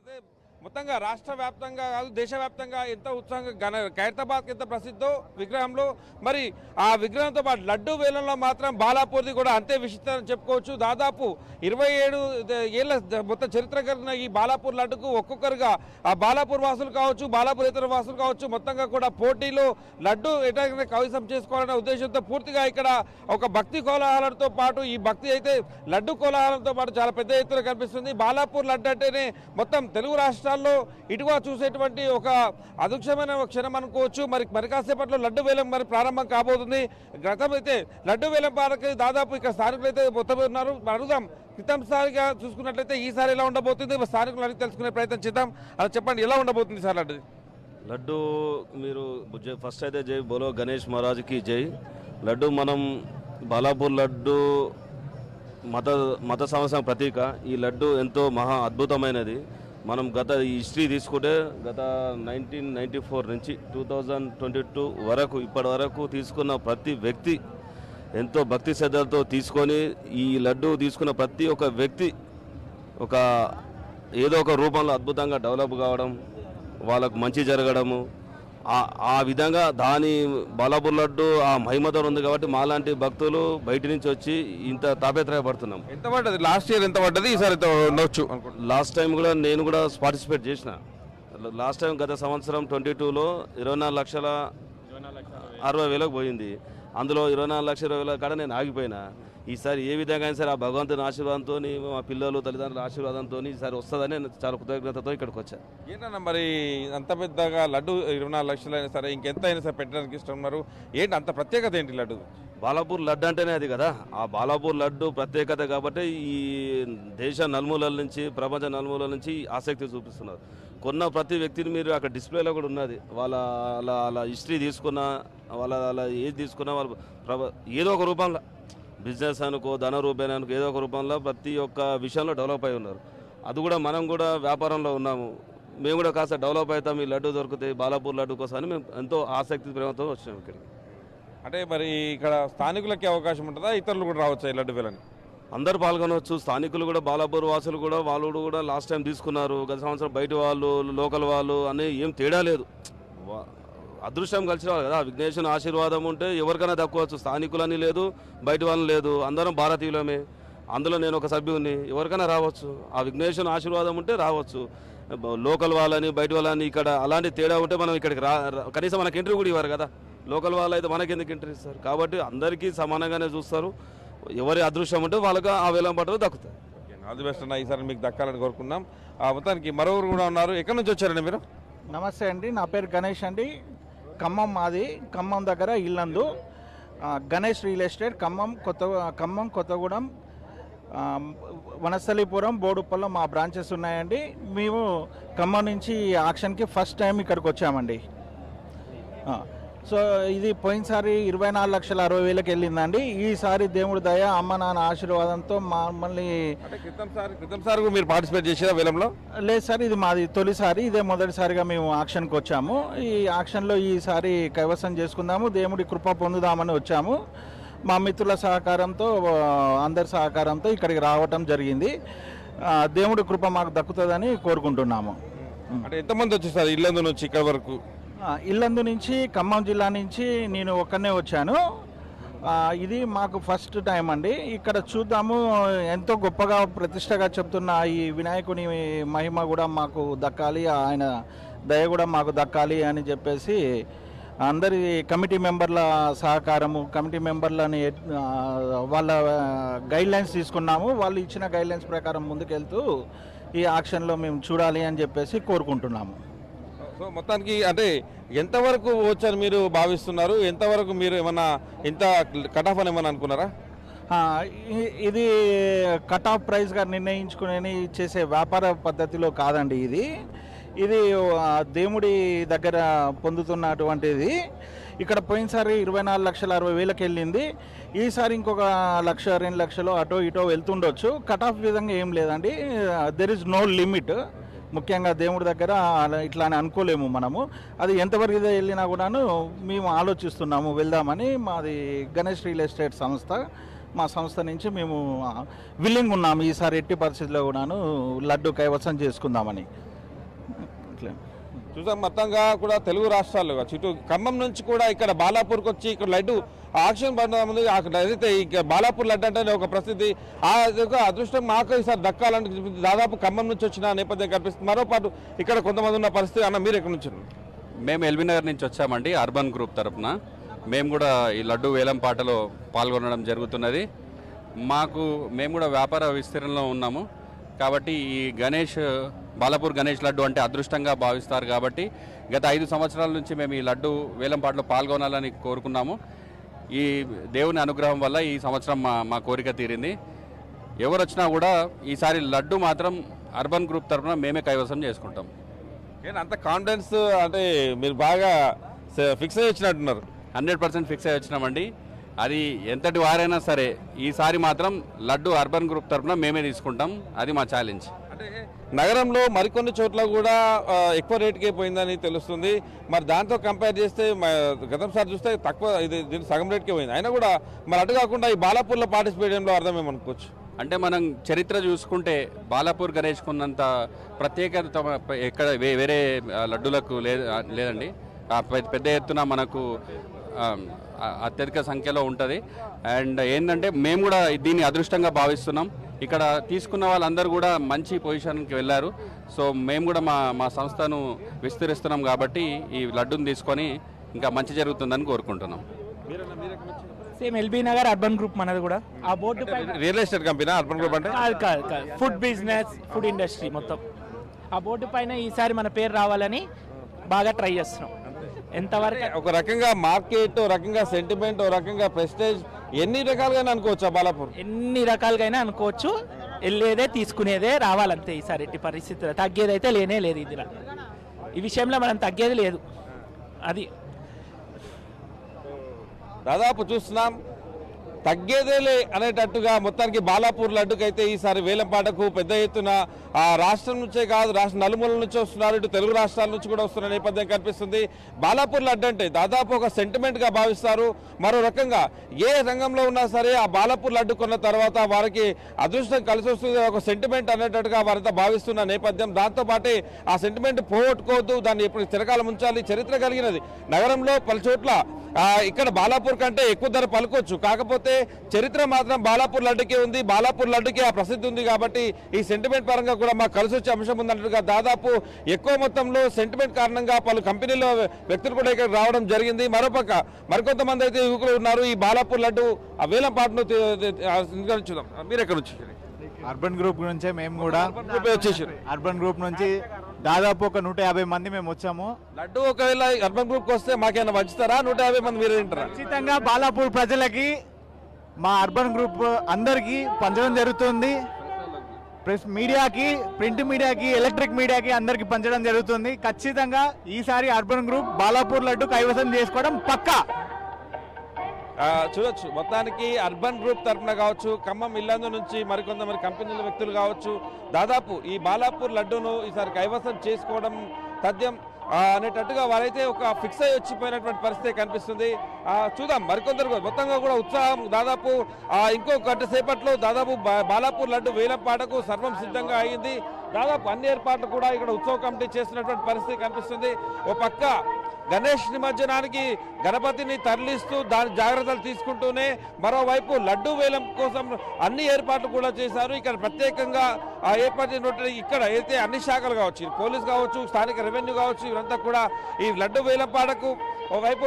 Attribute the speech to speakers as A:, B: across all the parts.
A: అయితే మొత్తంగా రాష్ట్ర వ్యాప్తంగా కాదు దేశవ్యాప్తంగా ఎంత ఉత్సాహంగా ఘన ఖైరతాబాద్ ఎంత ప్రసిద్ధో విగ్రహంలో మరి ఆ విగ్రహంతో పాటు లడ్డు వేలంలో మాత్రం బాలాపూర్ది కూడా అంతే విశిష్టం చెప్పుకోవచ్చు. దాదాపు ఇరవై ఏడు ఏళ్ళ మొత్తం చరిత్ర కలిగిన ఈ బాలాపూర్ లడ్డుకు ఒక్కొక్కరుగా ఆ బాలాపూర్ వాసులు కావచ్చు బాలాపూర్ ఇతర వాసులు కావచ్చు మొత్తంగా కూడా పోటీలో లడ్డు ఎటైనా కవిసం చేసుకోవాలనే ఉద్దేశంతో పూర్తిగా ఇక్కడ ఒక భక్తి కోలాహలంతో పాటు ఈ భక్తి అయితే లడ్డు కోలాహలంతో పాటు చాలా పెద్ద ఎత్తున కనిపిస్తుంది. బాలాపూర్ లడ్డు అంటేనే మొత్తం తెలుగు రాష్ట్రాల్లో ఇటుగా చూసేటువంటి ఒక అదృక్షమైన క్షణం అనుకోవచ్చు. మరి మరి కాసేపట్లో లడ్డు వేలం మరి ప్రారంభం కాబోతుంది. గతం అయితే లడ్డు వేలం పాలకి దాదాపు ఇక్కడ స్థానికులు అయితే మొత్తం ఉన్నారు అడుగుదాం. క్రితం సారిగా చూసుకున్నట్లయితే ఈసారి ఎలా ఉండబోతుంది? స్థానికులు అడిగి తెలుసుకునే ప్రయత్నం చేద్దాం. అలా చెప్పండి ఎలా ఉండబోతుంది సార్ లడ్డు?
B: లడ్డు మీరు ఫస్ట్ అయితే జై బోలో గణేష్ మహారాజ్కి జై. లడ్డు మనం బాలాపూర్ లడ్డు మత మత సంవత్సరం ప్రతీక. ఈ లడ్డు ఎంతో మహా అద్భుతమైనది. మనం గత హిస్టరీ తీసుకుంటే గత నైన్టీన్ నైంటీ ఫోర్ నుంచి టూ థౌజండ్ ట్వంటీ టూ వరకు ఇప్పటి వరకు తీసుకున్న ప్రతి వ్యక్తి ఎంతో భక్తి శ్రద్ధలతో తీసుకొని ఈ లడ్డు తీసుకున్న ప్రతి ఒక్క వ్యక్తి ఒక ఏదో ఒక రూపంలో అద్భుతంగా డెవలప్ కావడం వాళ్ళకు మంచి జరగడము ఆ- ఆ విధంగా దాని బాలాపూర్ లడ్డు ఆ మహిమతో ఉంది కాబట్టి మాలాంటి భక్తులు బయట నుంచి వచ్చి ఇంత తాపేత్రయపడుతున్నాం.
A: ఎంత పడ్డది? లాస్ట్ ఇయర్ ఎంత పడ్డది? ఈసారి ఎంత ఉండొచ్చు
B: లాస్ట్ టైం కూడా నేను కూడా పార్టిసిపేట్ చేసిన. లాస్ట్ టైం గత సంవత్సరం ట్వంటీ టూలో ఇరవై నాలుగు లక్షల అరవై వేలకు పోయింది. అందులో ఇరవై నాలుగు లక్షల ఇరవై వేల కాడ నేను ఆగిపోయినా. ఈసారి ఏ విధంగా అయినా సరే ఆ భగవంతుని ఆశీర్వాదంతో మా పిల్లలు తల్లిదండ్రుల ఆశీర్వాదంతో ఈసారి వస్తుందని నేను చాలా కృతజ్ఞతతో ఇక్కడికి వచ్చాను.
A: ఏంటన్నా మరి అంత పెద్దగా లడ్డు ఇరవై నాలుగు లక్షలు అయినా సరే ఇంకెంత అయినా సరే పెట్టడానికి ఇష్టం ఉన్నారు? ఏంటి అంత ప్రత్యేకత ఏంటి లడ్డు?
B: బాలాపూర్ లడ్డు అంటేనే అది కదా. ఆ బాలాపూర్ లడ్డు ప్రత్యేకత కాబట్టి ఈ దేశ నలుమూలల నుంచి ప్రపంచ నలుమూలల నుంచి ఆసక్తి చూపిస్తున్నారు. కొన్న ప్రతి వ్యక్తిని మీరు అక్కడ డిస్ప్లేలో కూడా ఉన్నది. వాళ్ళ అలా అలా హిస్టరీ తీసుకున్న వాళ్ళ అలా ఏది తీసుకున్నా వాళ్ళ ప్రభ ఏదో ఒక రూపంలో. బిజినెస్ అనుకో ధన రూపేణ అనుకో ఏదో ఒక రూపంలో ప్రతి ఒక్క విషయంలో డెవలప్ అయి ఉన్నారు. అది కూడా మనం కూడా వ్యాపారంలో ఉన్నాము. మేము కూడా కాస్త డెవలప్ అవుతాం ఈ లడ్డు దొరుకుతాయి బాలాపూర్ లడ్డు కోసం అని మేము ఎంతో ఆసక్తి ప్రేమతో వచ్చాము ఇక్కడికి.
A: అంటే మరి ఇక్కడ స్థానికులకి అవకాశం ఉంటుందా? ఇతరులు కూడా రావచ్చు ఈ లడ్డు వేలని?
B: అందరు పాల్గొనవచ్చు. స్థానికులు కూడా బాలాపూర్ వాసులు కూడా వాళ్ళు కూడా లాస్ట్ టైం తీసుకున్నారు. గత సంవత్సరం బయట వాళ్ళు లోకల్ వాళ్ళు అని ఏం తేడా లేదు. అదృష్టం కలిసి రావాలి కదా. విఘ్నేశ్వరుని ఆశీర్వాదం ఉంటే ఎవరికైనా దక్కోవచ్చు స్థానికులని లేదు బయట వాళ్ళని లేదు. అందరం భారతీయులమే. అందులో నేను ఒక సభ్యుని ఎవరికైనా రావచ్చు. ఆ విఘ్నేశ్వరుని ఆశీర్వాదం ఉంటే రావచ్చు. లోకల్ వాళ్ళని బయట వాళ్ళని ఇక్కడ అలాంటి తేడా ఉంటే మనం ఇక్కడికి రా కనీసం మనకి ఎంట్రీ కూడా ఇవ్వరు కదా. లోకల్ వాళ్ళు అయితే మనకి ఎందుకు ఎంట్రీ ఇస్తారు? కాబట్టి అందరికీ సమానంగానే చూస్తారు. ఎవరి అదృష్టం ఉంటే వాళ్ళకి ఆ వేలం పట్టలు దక్కుతాయి
A: ఆల్ ది బెస్ట్ అన్న ఈసారి మీకు దక్కాలని కోరుకున్నాం ఆ మొత్తానికి మరొకరు కూడా ఉన్నారు. ఎక్కడి నుంచి వచ్చారండి మీరు?
C: నమస్తే అండి. నా పేరు గణేష్ అండి. ఖమ్మం మాది ఖమ్మం దగ్గర ఇల్లందు. గణేష్ రియల్ ఎస్టేట్ ఖమ్మం కొత్త ఖమ్మం కొత్తగూడెం వనస్థలిపురం వనస్థలీపురం బోడుప్పల్లో మా బ్రాంచెస్ ఉన్నాయండి. మేము ఖమ్మం నుంచి ఆక్షన్కి ఫస్ట్ టైం ఇక్కడికి వచ్చామండి. సో ఇది పోయినసారి ఇరవై నాలుగు లక్షల అరవై వేలకు వెళ్ళిందండి. ఈసారి దేవుడి దయ అమ్మ నాన్న ఆశీర్వాదంతో మమ్మల్ని
A: మీరు పార్టిసిపేట్ చేసారా వేలంలో?
C: లేదు సార్ ఇది మాది తొలిసారి ఇదే మొదటిసారిగా మేము ఆక్షన్కి వచ్చాము. ఈ ఆక్షన్లో ఈసారి కైవసం చేసుకుందాము దేవుడి కృప పొందుదామని వచ్చాము. మా మిత్రుల సహకారంతో అందరి సహకారంతో ఇక్కడికి రావటం జరిగింది. దేవుడి కృప మాకు దక్కుతుందని కోరుకుంటున్నాము.
A: అంటే ఎంతమంది వచ్చేసారు ఇల్లందు నుంచి ఇక్కడ వరకు?
C: ఇల్లందు నుంచి ఖమ్మం జిల్లా నుంచి నేను ఒక్కనే వచ్చాను. ఇది మాకు ఫస్ట్ టైం అండి. ఇక్కడ చూద్దాము ఎంతో గొప్పగా ప్రతిష్టగా చెప్తున్న ఈ వినాయకుని మహిమ కూడా మాకు దక్కాలి ఆయన దయ కూడా మాకు దక్కాలి అని చెప్పేసి అందరి కమిటీ మెంబర్ల సహకారము కమిటీ మెంబర్లని వాళ్ళ గైడ్లైన్స్ తీసుకున్నాము. వాళ్ళు ఇచ్చిన గైడ్లైన్స్ ప్రకారం ముందుకెళ్తూ ఈ ఆక్షన్లో మేము చూడాలి అని చెప్పేసి కోరుకుంటున్నాము.
A: సో మొత్తానికి అంటే ఎంతవరకు వచ్చారు మీరు భావిస్తున్నారు? ఎంతవరకు మీరు ఏమన్నా ఇంత కట్ ఆఫ్ అని ఏమన్నా అనుకున్నారా?
C: ఇది కట్ ఆఫ్ ప్రైస్గా నిర్ణయించుకుని చేసే వ్యాపార పద్ధతిలో కాదండి ఇది. ఇది దేవుడి దగ్గర పొందుతున్నటువంటిది. ఇక్కడ పోయినసారి ఇరవై నాలుగు లక్షల అరవై వేలకు వెళ్ళింది. ఈసారి ఇంకొక లక్ష రెండు లక్షలు అటో ఇటో వెళ్తుండొచ్చు. కట్ ఆఫ్ విధంగా ఏం లేదండి. దెర్ ఇస్ నో లిమిట్ ముఖ్యంగా దేవుడి దగ్గర అలా ఇట్లా అని అనుకోలేము మనము. అది ఎంతవరకు ఇదే వెళ్ళినా కూడాను మేము ఆలోచిస్తున్నాము వెళ్దామని మాది గణేష్ రియల్ ఎస్టేట్ సంస్థ. మా సంస్థ నుంచి మేము విల్లింగ్ ఉన్నాము ఈసారి ఎట్టి పరిస్థితిలో కూడాను లడ్డు కైవసం చేసుకుందామని. అట్లా.
A: చూసాం మొత్తంగా కూడా తెలుగు రాష్ట్రాల్లో చుట్టూ ఖమ్మం నుంచి కూడా ఇక్కడ బాలాపూర్కి వచ్చి ఇక్కడ లడ్డు ఆక్షన్ ముందు అక్కడ అయితే ఇక బాలాపూర్ లడ్డు అంటే ఒక ప్రసిద్ధి. ఆ ఒక అదృష్టం మాకు ఈసారి దక్కాలని దాదాపు ఖమ్మం నుంచి వచ్చిన నేపథ్యం కనిపిస్తుంది. మరోపాటు ఇక్కడ కొంతమంది ఉన్న పరిస్థితి. అన్న మీరు ఎక్కడి నుంచి
D: మేము ఎల్బీ నగర్ నుంచి వచ్చామండి అర్బన్ గ్రూప్ తరఫున మేము కూడా ఈ లడ్డు వేలం పాటలో పాల్గొనడం జరుగుతున్నది. మాకు మేము కూడా వ్యాపార విస్తీర్ణంలో ఉన్నాము. కాబట్టి ఈ గణేష్ బాలాపూర్ గణేష్ లడ్డు అంటే అదృష్టంగా భావిస్తారు కాబట్టి గత ఐదు సంవత్సరాల నుంచి మేము ఈ లడ్డు వేలం పాటలో పాల్గొనాలని కోరుకున్నాము. ఈ దేవుని అనుగ్రహం వల్ల ఈ సంవత్సరం మా మా కోరిక తీరింది. ఎవరు వచ్చినా కూడా ఈసారి లడ్డు మాత్రం అర్బన్ గ్రూప్ తరపున మేమే కైవసం చేసుకుంటాం.
A: ఏంటి అంత కాన్ఫిడెన్స్ అంటే మీరు బాగా ఫిక్స్ అయ్యి వచ్చినట్టున్నారు.
D: హండ్రెడ్ పర్సెంట్ ఫిక్స్ అయ్యి వచ్చినామండి. అది ఎంతటి వారైనా సరే ఈసారి మాత్రం లడ్డు అర్బన్ గ్రూప్ తరపున మేమే తీసుకుంటాం. అది మా ఛాలెంజ్
A: అంటే నగరంలో మరికొన్ని చోట్ల కూడా ఎక్కువ రేటుకే పోయిందని తెలుస్తుంది. మరి దాంతో కంపేర్ చేస్తే మ- గతం సార్ చూస్తే తక్కువ ఇది దీని సగం రేటుకే పోయింది. అయినా కూడా మరి అటు కాకుండా ఈ బాలాపూర్లో పార్టిసిపేట్ చేయడంలో అర్థమేమనుకోవచ్చు?
D: అంటే మనం చరిత్ర చూసుకుంటే బాలాపూర్ గణేష్ ఉన్నంత ప్రత్యేకత ఎక్కడ వేరే లడ్డూలకు లేదండి. పెద్ద ఎత్తున మనకు అత్యధిక సంఖ్యలో ఉంటుంది. అండ్ ఏంటంటే మేము కూడా దీన్ని అదృష్టంగా భావిస్తున్నాం. ఇక్కడ తీసుకున్న వాళ్ళందరూ కూడా మంచి పొజిషన్కి వెళ్ళారు. సో మేము కూడా మా మా సంస్థను విస్తరిస్తున్నాం కాబట్టి ఈ లడ్డూని తీసుకొని ఇంకా మంచి జరుగుతుందని కోరుకుంటున్నాం.
E: Same LB Nagar urban group మనది కూడా. ఆ board
A: real estate company urban group అంటే?
E: కాదు కాదు కాదు. ఫుడ్ బిజినెస్ ఫుడ్ ఇండస్ట్రీ మొత్తం. ఆ బోర్డు పైన ఈసారి మన పేరు రావాలని బాగా ట్రై చేస్తున్నాం. ఎంతవరకు
A: ఒక రకంగా మార్కెట్ రకంగా సెంటిమెంట్ ఒక రకంగా ప్రెస్టేజ్ ఎన్ని రకాలుగా అనుకోవచ్చు బాలాపూర్?
E: ఎన్ని రకాలుగా అనుకోవచ్చు. వెళ్ళేదే తీసుకునేదే రావాలంతే ఈసారి ఎట్టి పరిస్థితుల్లో. తగ్గేదైతే లేనే లేదు ఇది ఈ విషయంలో మనం తగ్గేది లేదు. అది.
A: దాదాపు చూస్తున్నాం. తగ్గేదేలే అనేటట్టుగా మొత్తానికి బాలాపూర్ లడ్డుకైతే ఈసారి వేలంపాటకు పెద్ద ఎత్తున ఆ రాష్ట్రం నుంచే కాదు రాష్ట్ర నలుమూల నుంచి వస్తున్నారు. ఇటు తెలుగు రాష్ట్రాల నుంచి కూడా వస్తున్న నేపథ్యం కనిపిస్తుంది. బాలాపూర్ లడ్డు అంటే దాదాపు ఒక సెంటిమెంట్గా భావిస్తారు. మరో రకంగా ఏ రంగంలో ఉన్నా సరే ఆ బాలాపూర్ లడ్డు కొన్న తర్వాత వారికి అదృష్టం కలిసి వస్తుంది. ఒక సెంటిమెంట్ అనేటట్టుగా వారంతా భావిస్తున్న నేపథ్యం. దాంతోపాటే ఆ సెంటిమెంట్ పోగొట్టుకోవద్దు. దాన్ని ఎప్పుడు చిరకాలం ఉంచాలి. చరిత్ర కలిగినది. నగరంలో పలు చోట్ల ఇక్కడ బాలాపూర్ కంటే ఎక్కువ ధర పలుకోవచ్చు కాకపోతే చరిత్ర మాత్రం బాలాపూర్ లడ్డుకే ఉంది. బాలాపూర్ లడ్డుకే ఆ ప్రసిద్ధి ఉంది కాబట్టి ఈ సెంటిమెంట్ పరంగా కూడా మాకు కలిసి వచ్చే అంశం ఉందన్నట్టుగా దాదాపు ఎక్కువ మొత్తంలో సెంటిమెంట్ కారణంగా పలు కంపెనీల వ్యక్తులు కూడా ఇక్కడ రావడం జరిగింది. మరోపక్క మరికొంతమంది అయితే యువకులు ఉన్నారు. ఈ బాలాపూర్ లడ్డు ఆ వేలం పాటను చూద్దాం. మీరు ఎక్కడ నుంచి
F: అర్బన్ గ్రూప్ నుంచే మేము కూడా
A: వచ్చేసారు.
F: అర్బన్ గ్రూప్ నుంచి దాదాపు ఒక నూట యాభై మంది మేము వచ్చాము.
A: లడ్డు ఒకవేళ అర్బన్ గ్రూప్కి వస్తే మాకేమైనా పంచుతారా? నూట యాభై మంది మీరు తింటారా?
F: ఖచ్చితంగా బాలాపూర్ ప్రజలకి మా అర్బన్ గ్రూప్ అందరికీ పంచడం జరుగుతుంది. ప్రెస్ మీడియాకి ప్రింట్ మీడియాకి ఎలక్ట్రిక్ మీడియాకి అందరికి పంచడం జరుగుతుంది. ఖచ్చితంగా ఈసారి అర్బన్ గ్రూప్ బాలాపూర్ లడ్డు కైవసం చేసుకోవడం పక్కా.
A: చూడొచ్చు. మొత్తానికి అర్బన్ గ్రూప్ తరపున కావచ్చు ఖమ్మం ఇల్లందు నుంచి మరికొంతమంది కంపెనీల వ్యక్తులు కావచ్చు. దాదాపు ఈ బాలాపూర్ లడ్డూను ఈసారి కైవసం చేసుకోవడం తథ్యం అనేటట్టుగా వారైతే ఒక ఫిక్స్ అయ్యి వచ్చిపోయినటువంటి పరిస్థితి కనిపిస్తుంది. చూద్దాం. మరికొందరు కూడా మొత్తంగా కూడా ఉత్సాహం దాదాపు ఇంకో గంట సేపట్లో దాదాపు బాలాపూర్ లడ్డు వేలం పాటకు సర్వం సిద్ధంగా అయింది. దాదాపు అన్ని ఏర్పాట్లు కూడా ఇక్కడ ఉత్సవ కమిటీ చేస్తున్నటువంటి పరిస్థితి కనిపిస్తుంది. ఓ పక్క గణేష్ నిమజ్జనానికి గణపతిని తరలిస్తూ దాని జాగ్రత్తలు తీసుకుంటూనే మరోవైపు లడ్డు వేలం కోసం అన్ని ఏర్పాట్లు కూడా చేశారు. ఇక్కడ ప్రత్యేకంగా ఆ ఏర్పాటు చేసినటువంటి ఇక్కడ అయితే అన్ని శాఖలు కావచ్చు పోలీస్ కావచ్చు స్థానిక రెవెన్యూ కావచ్చు ఇవంతా కూడా ఈ లడ్డు వేలం పాటకు ఓవైపు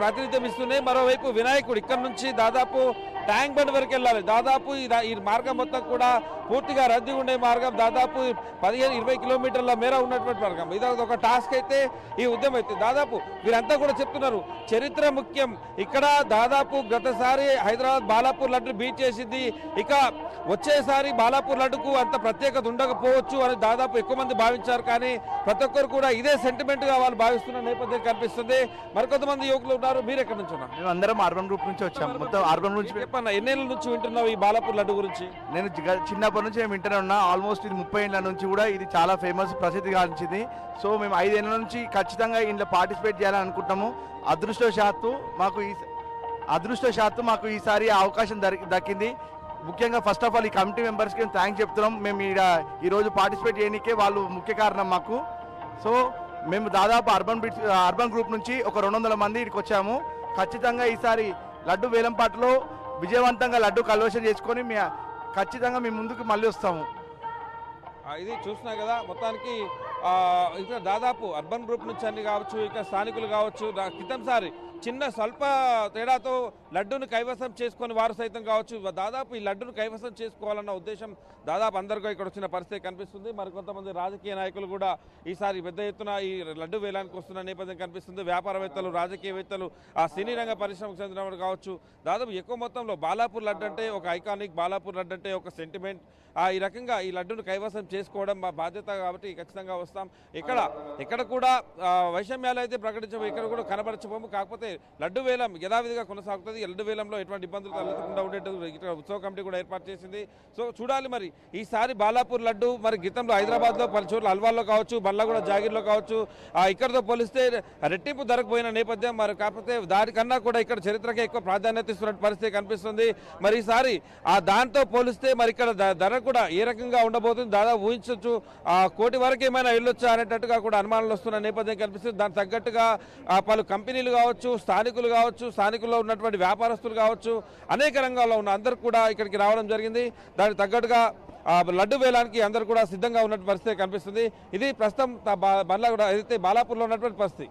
A: ప్రాతినిధ్యం ఇస్తున్నాయి మరోవైపు వినాయకుడు ఇక్కడ నుంచి దాదాపు ట్యాంక్ బండ్ వరకు వెళ్ళాలి. దాదాపు ఈ ఈ మార్గం మొత్తం కూడా పూర్తిగా రద్దీ ఉండే మార్గం. దాదాపు పదిహేను ఇరవై కిలోమీటర్ల మేర ఉన్నటువంటి మార్గం. ఇది ఒక టాస్క్ అయితే ఈ ఉద్యమం అయితే దాదాపు వీరంతా కూడా చెప్తున్నారు. చరిత్ర ముఖ్యం. ఇక్కడ దాదాపు గతసారి హైదరాబాద్ బాలాపూర్ లడ్డు బీట్ చేసింది. ఇక వచ్చేసారి బాలాపూర్ లడ్డుకు అంత ప్రత్యేకత ఉండకపోవచ్చు అని దాదాపు ఎక్కువ మంది భావించారు. కానీ ప్రతి ఒక్కరు కూడా ఇదే సెంటిమెంట్గా వాళ్ళు భావిస్తున్న నేపథ్యం కనిపిస్తుంది. మరికొంతమంది యువకులు ఉన్నారు. మీరు ఎక్కడి నుంచి ఉన్నారు?
F: మేము అందరం అర్బన్ గ్రూప్ నుంచి వచ్చాము మొత్తం అర్బన్ నుంచి.
A: చెప్పన్న ఎన్నేళ్ళ నుంచి వింటున్నావు ఈ బాలాపూర్ లడ్డు గురించి?
F: నేను చిన్నప్పటి నుంచి నేను వింటూనే ఉన్నా. ఆల్మోస్ట్ ఇది ముప్పై ఏళ్ళ నుంచి కూడా ఇది చాలా ఫేమస్ ప్రసిద్ధి గాంచింది. సో మేము ఐదేళ్ళ నుంచి ఖచ్చితంగా ఇందులో పార్టిసిపేట్ చేయాలని అనుకుంటాము అదృష్టవశాత్తు మాకు ఈ అదృష్టవశాత్తు మాకు ఈసారి అవకాశం దక్కింది. ముఖ్యంగా ఫస్ట్ ఆఫ్ ఆల్ ఈ కమిటీ మెంబర్స్కి థ్యాంక్స్ చెప్తున్నాం. మేము ఈడ ఈరోజు పార్టిసిపేట్ చేయడానికే వాళ్ళు ముఖ్య కారణం మాకు. సో మేము దాదాపు అర్బన్ బిట్స్ అర్బన్ గ్రూప్ నుంచి ఒక రెండు వందల మంది ఇక్కడికి వచ్చాము. ఖచ్చితంగా ఈసారి లడ్డు వేలంపాటలో విజయవంతంగా లడ్డు కన్వర్షన్ చేసుకొని మీ ఖచ్చితంగా మీ ముందుకు మళ్ళీ వస్తాము.
A: ఇది చూసినా కదా మొత్తానికి ఇక్కడ దాదాపు అర్బన్ గ్రూప్ నుంచి అన్ని కావచ్చు ఇక్కడ స్థానికులు కావచ్చు రా- క్రితంసారి చిన్న స్వల్ప తేడాతో లడ్డూను కైవసం చేసుకొని వారు సైతం కావచ్చు. దాదాపు ఈ లడ్డును కైవసం చేసుకోవాలన్న ఉద్దేశం దాదాపు అందరికీ ఇక్కడ వచ్చిన పరిస్థితి కనిపిస్తుంది. మరికొంతమంది రాజకీయ నాయకులు కూడా ఈసారి పెద్ద ఎత్తున ఈ లడ్డు వేలానికి వస్తున్న నేపథ్యం కనిపిస్తుంది. వ్యాపారవేత్తలు రాజకీయవేత్తలు ఆ సినీ రంగ పరిశ్రమకు చెందిన కావచ్చు. దాదాపు ఎక్కువ మొత్తంలో బాలాపూర్ లడ్డు అంటే ఒక ఐకానిక్ బాలాపూర్ లడ్డు అంటే ఒక సెంటిమెంట్ ఈ రకంగా ఈ లడ్డును కైవసం చేసుకోవడం మా బాధ్యత కాబట్టి ఖచ్చితంగా వస్తాం. ఇక్కడ ఇక్కడ కూడా వైషమ్యాలు అయితే ప్రకటించము ఇక్కడ కూడా కనబరచబోము. కాకపోతే లడ్డు వేలం యథావిధిగా కొనసాగుతుంది. ఈ లడ్డు వేలంలో ఎటువంటి ఇబ్బందులు తలెత్తకుండా ఉండేట్టు ఇక్కడ ఉత్సవ కమిటీ కూడా ఏర్పాటు చేసింది. సో చూడాలి మరి. ఈసారి బాలాపూర్ లడ్డు మరి గీతంలో హైదరాబాద్లో పలు చోట్ల అల్వాల్లో కావచ్చు బల్లగూడ జాగిర్లో కావచ్చు ఇక్కడతో పోలిస్తే రెట్టింపు ధరకు పోయిన నేపథ్యం మరి కాకపోతే దానికన్నా కూడా ఇక్కడ చరిత్రకే ఎక్కువ ప్రాధాన్యత ఇస్తున్న పరిస్థితి కనిపిస్తుంది. మరి ఈసారి ఆ దాంతో పోలిస్తే మరి ఇక్కడ ధర కూడా ఏ రకంగా ఉండబోతుంది? దాదాపు ఊహించవచ్చు ఆ కోటి వరకు ఏమైనా వెళ్ళొచ్చా అనేటట్టుగా కూడా అనుమానాలు వస్తున్న నేపథ్యం కనిపిస్తుంది. దానికి తగ్గట్టుగా పలు కంపెనీలు కావచ్చు స్థానికులు కావచ్చు స్థానికుల్లో ఉన్నటువంటి వ్యాపారస్తులు కావచ్చు అనేక రంగాల్లో ఉన్న అందరూ కూడా ఇక్కడికి రావడం జరిగింది. దానికి తగ్గట్టుగా లడ్డు వేలానికి అందరూ కూడా సిద్ధంగా ఉన్నటువంటి పరిస్థితి కనిపిస్తుంది. ఇది ప్రస్తుతం బండ్ల కూడా ఏదైతే బాలాపూర్లో ఉన్నటువంటి పరిస్థితి.